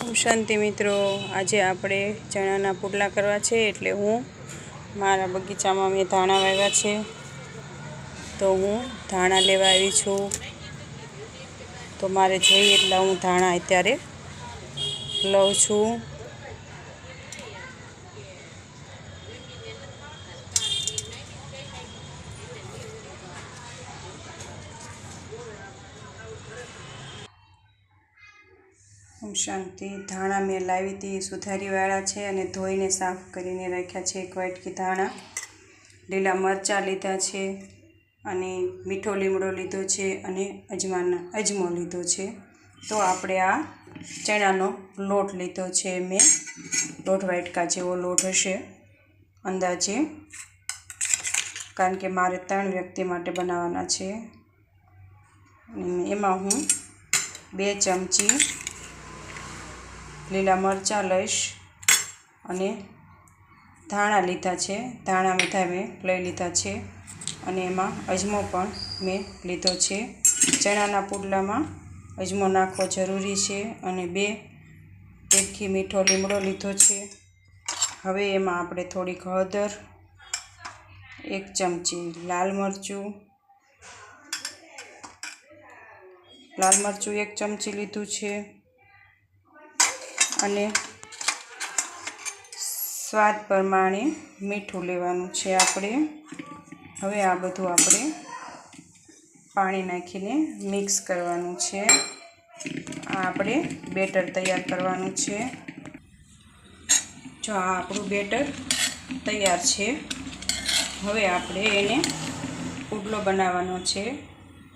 શાંતિ મિત્રો. આજે આપણે ચણાના પુડલા કરવા છે એટલે હું મારા બગીચામાં મેં ધાણા વાવ્યા છે. તો હું ધાણા લેવા આવી છું. તો મારે જોઈએ એટલા હું ધાણા અત્યારે લઉં છું. ઓમ શાંતિ, ધાણા મેં લાવી હતી સુધારીવાળા છે અને ધોઈને સાફ કરીને રાખ્યા છે એક વાટકી ધાણા. લીલા મરચાં લીધા છે અને મીઠો લીમડો લીધો છે અને અજમાના, અજમો લીધો છે. તો આપણે આ ચણાનો લોટ લીધો છે મેં. દોઢ વાટકા જેવો લોટ હશે અંદાજે. કારણ કે મારે ત્રણ વ્યક્તિ માટે બનાવવાના છે. એમાં હું બે ચમચી લીલા મરચાં લઈશ અને ધાણા લીધા છે. ધાણા બધા મેં લઈ લીધા છે અને એમાં અજમો પણ મેં લીધો છે. ચણાના પુડલામાં અજમો નાખવો જરૂરી છે અને બે તીખી મીઠો લીમડો લીધો છે. હવે એમાં આપણે થોડીક હળદર, એક ચમચી લાલ મરચું લાલ મરચું એક ચમચી લીધું છે. અને સ્વાદ પ્રમાણે મીઠું લેવાનું છે આપણે. હવે આ બધું આપણે પાણી નાખીને મિક્સ કરવાનું છે. આ આપણે બેટર તૈયાર કરવાનું છે. જો આ આપણું બેટર તૈયાર છે. હવે આપણે એને પુડલો બનાવવાનો છે.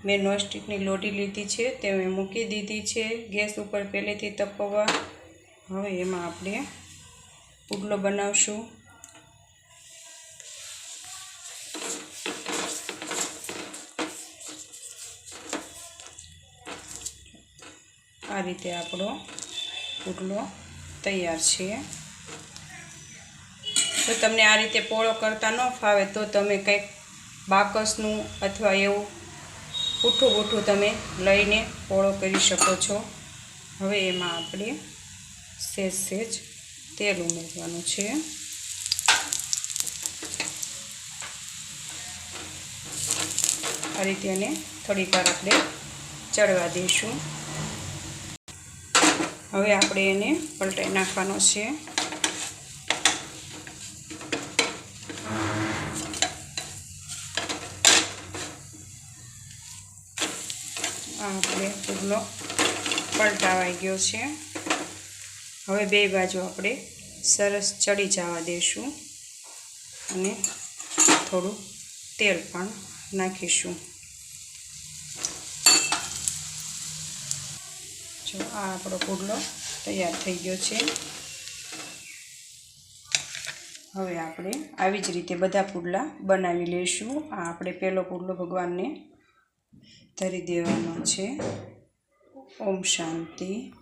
મેં નોનસ્ટિકની લોટી લીધી છે, તે મેં મૂકી દીધી છે. ગેસ ઉપર પહેલેથી તપવા હવે એમાં આપણે પુડલો બનાવશું. આ રીતે આપણો પુડલો તૈયાર છે. જો તમને આ રીતે પોળો કરતા ન ફાવે તો તમે કંઈક બાકસનું અથવા એવું પૂઠું બૂઠું તમે લઈને પોળો કરી શકો છો. હવે એમાં આપણે સહેજ સહેજ તેલ ઉમેરવાનું છે. આ રીતે એને થોડીક વાર આપણે ચડવા દઈશું. હવે આપણે એને પલટાઈ નાખવાનો છે. આ આપણે પુડલો પલટાવાઈ ગયો છે. હવે બે બાજુ આપણે સરસ ચડી જવા દઈશું અને થોડું તેલ પણ નાખીશું. જો આ આપણો પુડલો તૈયાર થઈ ગયો છે. હવે આપણે આવી જ રીતે બધા પુડલા બનાવી લઈશું આ આપણે પહેલો પુડલો ભગવાનને ધરી દેવાનો છે. ઓમ શાંતિ.